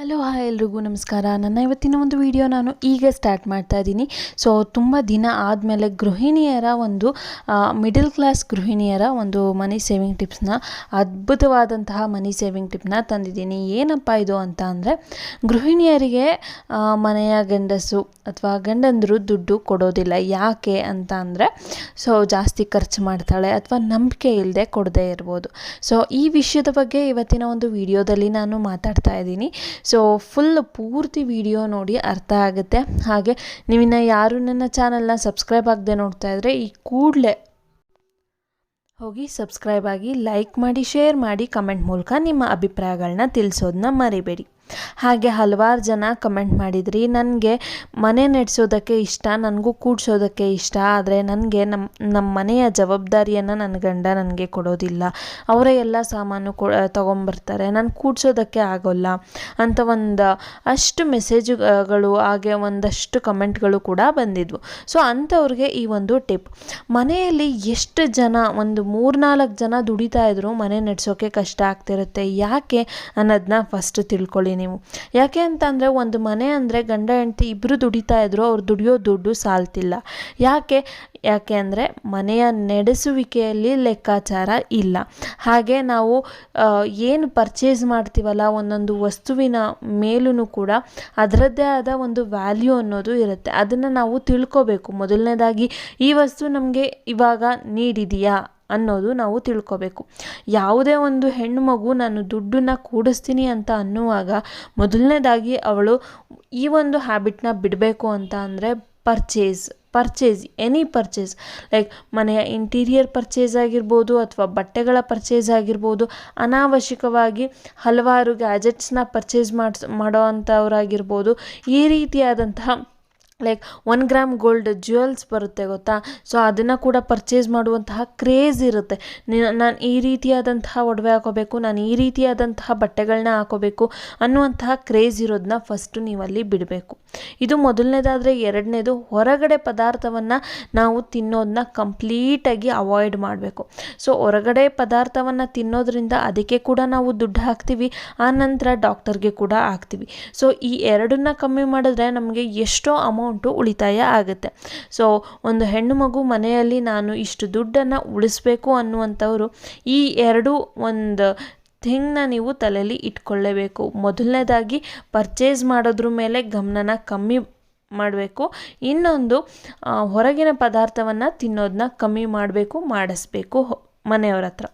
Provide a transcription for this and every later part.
Hello hi ಎಲ್ರಿಗೂ ನಮಸ್ಕಾರ. ನನ್ನ ಇವತ್ತಿನ ಒಂದು ವಿಡಿಯೋ ನಾನು ಈಗ ಸ್ಟಾರ್ಟ್ ಮಾಡ್ತಾ ಇದ್ದೀನಿ. ಸೊ ತುಂಬ ದಿನ ಆದಮೇಲೆ ಗೃಹಿಣಿಯರ ಒಂದು ಮಿಡಲ್ ಕ್ಲಾಸ್ ಗೃಹಿಣಿಯರ ಒಂದು ಮನಿ ಸೇವಿಂಗ್ ಟಿಪ್ಸ್ನ ಅದ್ಭುತವಾದಂತಹ ಮನಿ ಸೇವಿಂಗ್ ಟಿಪ್ನ ತಂದಿದ್ದೀನಿ. ಏನಪ್ಪ ಇದು ಅಂತ ಅಂದರೆ, ಗೃಹಿಣಿಯರಿಗೆ ಮನೆಯ ಗಂಡಸು ಅಥವಾ ಗಂಡಂದರು ದುಡ್ಡು ಕೊಡೋದಿಲ್ಲ. ಯಾಕೆ ಅಂತ ಅಂದರೆ ಸೊ ಜಾಸ್ತಿ ಖರ್ಚು ಮಾಡ್ತಾಳೆ ಅಥವಾ ನಂಬಿಕೆ ಇಲ್ಲದೆ ಕೊಡದೇ ಇರ್ಬೋದು. ಸೊ ಈ ವಿಷಯದ ಬಗ್ಗೆ ಇವತ್ತಿನ ಒಂದು ವಿಡಿಯೋದಲ್ಲಿ ನಾನು ಮಾತಾಡ್ತಾ ಇದ್ದೀನಿ. ಸೊ ಫುಲ್ ಪೂರ್ತಿ ವಿಡಿಯೋ ನೋಡಿ ಅರ್ಥ ಆಗುತ್ತೆ. ಹಾಗೆ ನೀವಿನ್ನ ಯಾರು ನನ್ನ ಚಾನಲ್ನ ಸಬ್ಸ್ಕ್ರೈಬ್ ಆಗದೆ ನೋಡ್ತಾ ಇದ್ದರೆ ಈ ಕೂಡಲೇ ಹೋಗಿ ಸಬ್ಸ್ಕ್ರೈಬ್ ಆಗಿ ಲೈಕ್ ಮಾಡಿ ಶೇರ್ ಮಾಡಿ ಕಮೆಂಟ್ ಮೂಲಕ ನಿಮ್ಮ ಅಭಿಪ್ರಾಯಗಳನ್ನ ತಿಳಿಸೋದನ್ನ ಮರಿಬೇಡಿ. ಹಾಗೆ ಹಲವಾರು ಜನ ಕಮೆಂಟ್ ಮಾಡಿದ್ರಿ, ನನಗೆ ಮನೆ ನಡೆಸೋದಕ್ಕೆ ಇಷ್ಟ, ನನಗೂ ಕೂಡ್ಸೋದಕ್ಕೆ ಇಷ್ಟ, ಆದರೆ ನನಗೆ ನಮ್ಮ ನಮ್ಮ ಮನೆಯ ಜವಾಬ್ದಾರಿಯನ್ನು ನನ್ನ ಗಂಡ ನನಗೆ ಕೊಡೋದಿಲ್ಲ. ಅವರೇ ಎಲ್ಲ ಸಾಮಾನು ಕೊ ತೊಗೊಂಬರ್ತಾರೆ, ನಾನು ಕೂಡ್ಸೋದಕ್ಕೆ ಆಗೋಲ್ಲ ಅಂತ ಒಂದು, ಅಷ್ಟು ಮೆಸೇಜುಗಳು, ಹಾಗೆ ಒಂದಷ್ಟು ಕಮೆಂಟ್ಗಳು ಕೂಡ ಬಂದಿದ್ವು. ಸೊ ಅಂಥವ್ರಿಗೆ ಈ ಒಂದು ಟಿಪ್, ಮನೆಯಲ್ಲಿ ಎಷ್ಟು ಜನ, ಒಂದು ಮೂರ್ನಾಲ್ಕು ಜನ ದುಡಿತಾ ಇದ್ರು ಮನೆ ನಡೆಸೋಕೆ ಕಷ್ಟ ಆಗ್ತಿರುತ್ತೆ, ಯಾಕೆ ಅನ್ನೋದನ್ನ ಫಸ್ಟ್ ತಿಳ್ಕೊಳ್ಳಿ ನೀವು. ಯಾಕೆ ಅಂತಂದರೆ ಒಂದು ಮನೆ ಅಂದರೆ ಗಂಡ, ಹೆಂಡತಿ ಇಬ್ಬರು ದುಡಿತಾ ಇದ್ದರು ಅವ್ರು ದುಡಿಯೋ ದುಡ್ಡು ಸಾಲ್ತಿಲ್ಲ. ಯಾಕೆ? ಯಾಕೆ ಅಂದರೆ ಮನೆಯ ನಡೆಸುವಿಕೆಯಲ್ಲಿ ಲೆಕ್ಕಾಚಾರ ಇಲ್ಲ. ಹಾಗೆ ನಾವು ಏನು ಪರ್ಚೇಸ್ ಮಾಡ್ತೀವಲ್ಲ, ಒಂದೊಂದು ವಸ್ತುವಿನ ಮೇಲೂ ಕೂಡ ಅದರದ್ದೇ ಆದ ಒಂದು ವ್ಯಾಲ್ಯೂ ಅನ್ನೋದು ಇರುತ್ತೆ. ಅದನ್ನು ನಾವು ತಿಳ್ಕೋಬೇಕು. ಮೊದಲನೇದಾಗಿ, ಈ ವಸ್ತು ನಮಗೆ ಇವಾಗ ನೀಡಿದೆಯಾ? ಅನ್ನೋದು ನಾವು ತಿಳ್ಕೋಬೇಕು. ಯಾವುದೇ ಒಂದು ಹೆಣ್ಣು ಮಗು ನಾನು ದುಡ್ಡನ್ನ ಕೂಡಿಸ್ತೀನಿ ಅಂತ ಅನ್ನುವಾಗ ಮೊದಲನೇದಾಗಿ ಅವಳು ಈ ಒಂದು ಹ್ಯಾಬಿಟ್ನ ಬಿಡಬೇಕು ಅಂತ ಅಂದರೆ purchase purchase any purchase like ಮನೆಯ ಇಂಟೀರಿಯರ್ ಪರ್ಚೇಸ್ ಆಗಿರ್ಬೋದು ಅಥವಾ ಬಟ್ಟೆಗಳ ಪರ್ಚೇಸ್ ಆಗಿರ್ಬೋದು, ಅನಾವಶ್ಯಕವಾಗಿ ಹಲವಾರು ಗ್ಯಾಜೆಟ್ಸ್ನ ಪರ್ಚೇಸ್ ಮಾಡಿಸ್, ಮಾಡೋ ಅಂಥವ್ರಾಗಿರ್ಬೋದು ಈ ರೀತಿಯಾದಂತಹ like one gram gold jewels ಬರುತ್ತೆ ಗೊತ್ತಾ? ಸೊ ಅದನ್ನು ಕೂಡ ಪರ್ಚೇಸ್ ಮಾಡುವಂತಹ ಕ್ರೇಜ್ ಇರುತ್ತೆ. ನಾನು ಈ ರೀತಿಯಾದಂತಹ ಒಡವೆ ಹಾಕೋಬೇಕು, ನಾನು ಈ ರೀತಿಯಾದಂತಹ ಬಟ್ಟೆಗಳನ್ನ ಹಾಕೋಬೇಕು ಅನ್ನುವಂತಹ ಕ್ರೇಜ್ ಇರೋದನ್ನ ಫಸ್ಟು ನೀವಲ್ಲಿ ಬಿಡಬೇಕು. ಇದು ಮೊದಲನೇದಾದರೆ ಎರಡನೇದು ಹೊರಗಡೆ ಪದಾರ್ಥವನ್ನು ನಾವು ತಿನ್ನೋದನ್ನ ಕಂಪ್ಲೀಟಾಗಿ ಅವಾಯ್ಡ್ ಮಾಡಬೇಕು. ಸೊ ಹೊರಗಡೆ ಪದಾರ್ಥವನ್ನು ತಿನ್ನೋದ್ರಿಂದ ಅದಕ್ಕೆ ಕೂಡ ನಾವು ದುಡ್ಡು ಹಾಕ್ತೀವಿ ಆ ನಂತರ ಡಾಕ್ಟರ್ಗೆ ಕೂಡ ಹಾಕ್ತೀವಿ. ಸೊ ಈ ಎರಡನ್ನ ಕಮ್ಮಿ ಮಾಡಿದ್ರೆ ನಮಗೆ ಎಷ್ಟೋ ಅಮೌಂಟು ಉಳಿತಾಯ ಆಗುತ್ತೆ. ಸೊ ಒಂದು ಹೆಣ್ಣು ಮಗು ಮನೆಯಲ್ಲಿ ನಾನು ಇಷ್ಟು ದುಡ್ಡನ್ನು ಉಳಿಸ್ಬೇಕು ಅನ್ನುವಂಥವರು ಈ ಎರಡು ಒಂದು ಥಿಂಗ್ನ ನೀವು ತಲೆಯಲ್ಲಿ ಇಟ್ಕೊಳ್ಳೇಬೇಕು. ಮೊದಲನೇದಾಗಿ ಪರ್ಚೇಸ್ ಮಾಡೋದ್ರ ಮೇಲೆ ಗಮನನ ಕಮ್ಮಿ ಮಾಡಬೇಕು. ಇನ್ನೊಂದು ಹೊರಗಿನ ಪದಾರ್ಥವನ್ನು ತಿನ್ನೋದನ್ನ ಕಮ್ಮಿ ಮಾಡಬೇಕು, ಮಾಡಿಸ್ಬೇಕು ಮನೆಯವ್ರ ಹತ್ರ.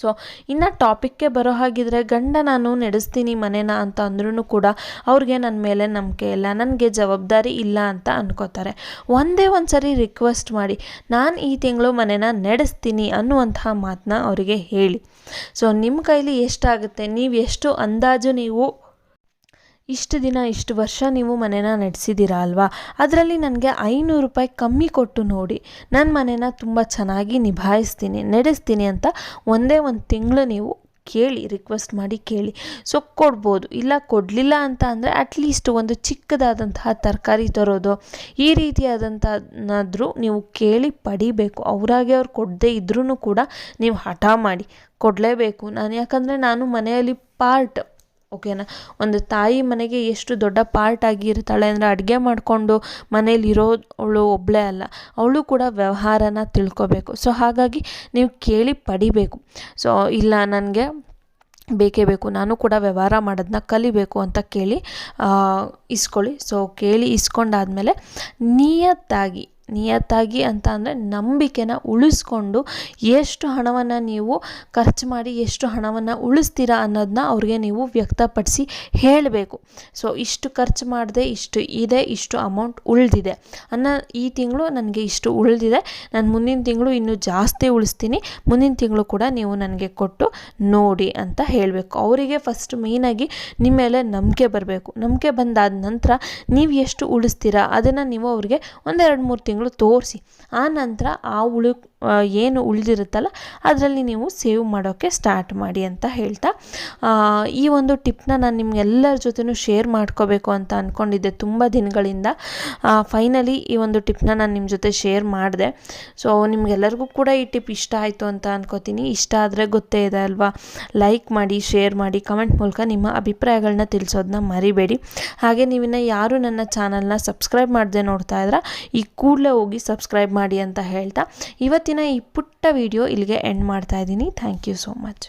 ಸೊ ಇನ್ನು ಟಾಪಿಕ್ಗೆ ಬರೋ ಹಾಗಿದ್ರೆ ಗಂಡ ನಾನು ನಡೆಸ್ತೀನಿ ಮನೇನ ಅಂತ ಅಂದ್ರೂ ಕೂಡ ಅವ್ರಿಗೆ ನನ್ನ ಮೇಲೆ ನಂಬಿಕೆ ಇಲ್ಲ, ನನಗೆ ಜವಾಬ್ದಾರಿ ಇಲ್ಲ ಅಂತ ಅನ್ಕೋತಾರೆ. ಒಂದೇ ಒಂದು ಸರಿ ರಿಕ್ವೆಸ್ಟ್ ಮಾಡಿ, ನಾನು ಈ ತಿಂಗಳು ಮನೇನ ನಡೆಸ್ತೀನಿ ಅನ್ನುವಂತಹ ಮಾತನ್ನ ಅವರಿಗೆ ಹೇಳಿ. ಸೊ ನಿಮ್ಮ ಕೈಲಿ ಎಷ್ಟಾಗುತ್ತೆ, ನೀವು ಎಷ್ಟು ಅಂದಾಜು ನೀವು ಇಷ್ಟು ದಿನ, ಇಷ್ಟು ವರ್ಷ ನೀವು ಮನೇನ ನಡೆಸಿದ್ದೀರಾ ಅಲ್ವಾ? ಅದರಲ್ಲಿ ನನಗೆ ಐನೂರು ರೂಪಾಯಿ ಕಮ್ಮಿ ಕೊಟ್ಟು ನೋಡಿ ನನ್ನ ಮನೇನ ತುಂಬ ಚೆನ್ನಾಗಿ ನಿಭಾಯಿಸ್ತೀನಿ, ನಡೆಸ್ತೀನಿ ಅಂತ ಒಂದೇ ಒಂದು ತಿಂಗಳು ನೀವು ಕೇಳಿ ರಿಕ್ವೆಸ್ಟ್ ಮಾಡಿ ಕೇಳಿ. ಸೊ ಕೊಡ್ಬೋದು. ಇಲ್ಲ, ಕೊಡಲಿಲ್ಲ ಅಂತ ಅಂದರೆ ಅಟ್ಲೀಸ್ಟ್ ಒಂದು ಚಿಕ್ಕದಾದಂತಹ ತರಕಾರಿ ತರೋದು, ಈ ರೀತಿಯಾದಂಥನ್ನಾದರೂ ನೀವು ಕೇಳಿ ಪಡಿಬೇಕು. ಅವರಾಗೆ ಅವ್ರು ಕೊಡದೇ ಇದ್ರೂ ಕೂಡ ನೀವು ಹಠ ಮಾಡಿ ಕೊಡಲೇಬೇಕು. ನಾನು ಯಾಕಂದರೆ ನಾನು ಮನೆಯಲ್ಲಿ ಪಾರ್ಟ್ ಓಕೆನಾ? ಒಂದು ತಾಯಿ ಮನೆಗೆ ಎಷ್ಟು ದೊಡ್ಡ ಪಾರ್ಟ್ ಆಗಿರ್ತಾಳೆ ಅಂದರೆ ಅಡುಗೆ ಮಾಡಿಕೊಂಡು ಮನೇಲಿ ಇರೋವಳು ಒಬ್ಬಳೇ ಅಲ್ಲ, ಅವಳು ಕೂಡ ವ್ಯವಹಾರನ ತಿಳ್ಕೊಬೇಕು. ಸೊ ಹಾಗಾಗಿ ನೀವು ಕೇಳಿ ಪಡಿಬೇಕು. ಸೊ ಇಲ್ಲ, ನನಗೆ ಬೇಕೇ ಬೇಕು, ನಾನು ಕೂಡ ವ್ಯವಹಾರ ಮಾಡೋದನ್ನ ಕಲಿಬೇಕು ಅಂತ ಕೇಳಿ ಇಸ್ಕೊಳ್ಳಿ. ಸೊ ಕೇಳಿ ಇಸ್ಕೊಂಡಾದ್ಮೇಲೆ ನಿಯತ್ತಾಗಿ ನಿಯತ್ತಾಗಿ ಅಂತ ಅಂದರೆ ನಂಬಿಕೆನ ಉಳಿಸ್ಕೊಂಡು ಎಷ್ಟು ಹಣವನ್ನು ನೀವು ಖರ್ಚು ಮಾಡಿ ಎಷ್ಟು ಹಣವನ್ನು ಉಳಿಸ್ತೀರಾ ಅನ್ನೋದನ್ನ ಅವ್ರಿಗೆ ನೀವು ವ್ಯಕ್ತಪಡಿಸಿ ಹೇಳಬೇಕು. ಸೊ ಇಷ್ಟು ಖರ್ಚು ಮಾಡಿದೆ, ಇಷ್ಟು ಇದೆ, ಇಷ್ಟು ಅಮೌಂಟ್ ಉಳಿದಿದೆ. ಅನ್ನೋ ಈ ತಿಂಗಳು ನನಗೆ ಇಷ್ಟು ಉಳಿದಿದೆ. ನಾನು ಮುಂದಿನ ತಿಂಗಳು ಇನ್ನೂ ಜಾಸ್ತಿ ಉಳಿಸ್ತೀನಿ. ಮುಂದಿನ ತಿಂಗಳು ಕೂಡ ನೀವು ನನಗೆ ಕೊಟ್ಟು ನೋಡಿ ಅಂತ ಹೇಳಬೇಕು. ಅವರಿಗೆ ಫಸ್ಟ್ ಮೇಯ್ನಾಗಿ ನಿಮ್ಮ ಮೇಲೆ ನಂಬಿಕೆ ಬರಬೇಕು. ನಂಬಿಕೆ ಬಂದಾದ ನಂತರ ನೀವು ಎಷ್ಟು ಉಳಿಸ್ತೀರಾ ಅದನ್ನು ನೀವು ಅವ್ರಿಗೆ ಒಂದೆರಡು ಮೂರು ತೋರಿಸಿ. ಆ ನಂತರ ಆ ಉಳು ಏನು ಉಳಿದಿರುತ್ತಲ್ಲ, ಅದರಲ್ಲಿ ನೀವು ಸೇವ್ ಮಾಡೋಕ್ಕೆ ಸ್ಟಾರ್ಟ್ ಮಾಡಿ ಅಂತ ಹೇಳ್ತಾ ಈ ಒಂದು ಟಿಪ್ನ ನಾನು ನಿಮ್ಗೆಲ್ಲರ ಜೊತೆನೂ ಶೇರ್ ಮಾಡ್ಕೋಬೇಕು ಅಂತ ಅಂದ್ಕೊಂಡಿದ್ದೆ ತುಂಬ ದಿನಗಳಿಂದ. ಫೈನಲಿ ಈ ಒಂದು ಟಿಪ್ನ ನಾನು ನಿಮ್ಮ ಜೊತೆ ಶೇರ್ ಮಾಡಿದೆ. ಸೊ ನಿಮಗೆಲ್ಲರಿಗೂ ಕೂಡ ಈ ಟಿಪ್ ಇಷ್ಟ ಆಯಿತು ಅಂತ ಅನ್ಕೋತೀನಿ. ಇಷ್ಟ ಆದರೆ ಗೊತ್ತೇ ಇದೆ ಅಲ್ವಾ? ಲೈಕ್ ಮಾಡಿ, ಶೇರ್ ಮಾಡಿ, ಕಮೆಂಟ್ ಮೂಲಕ ನಿಮ್ಮ ಅಭಿಪ್ರಾಯಗಳನ್ನ ತಿಳಿಸೋದನ್ನ ಮರಿಬೇಡಿ. ಹಾಗೆ ನೀವಿನ್ನು ಯಾರು ನನ್ನ ಚಾನಲ್ನ ಸಬ್ಸ್ಕ್ರೈಬ್ ಮಾಡದೆ ನೋಡ್ತಾ ಇದ್ರೆ, ಈ ಕೂಡಲೇ ಹೋಗಿ ಸಬ್ಸ್ಕ್ರೈಬ್ ಮಾಡಿ ಅಂತ ಹೇಳ್ತಾ. ಇವತ್ತಿನ ಈ ಪುಟ್ಟ ವಿಡಿಯೋ ಇಲ್ಲಿಗೆ ಎಂಡ್ ಮಾಡ್ತಾ ಇದ್ದೀನಿ. Thank you so much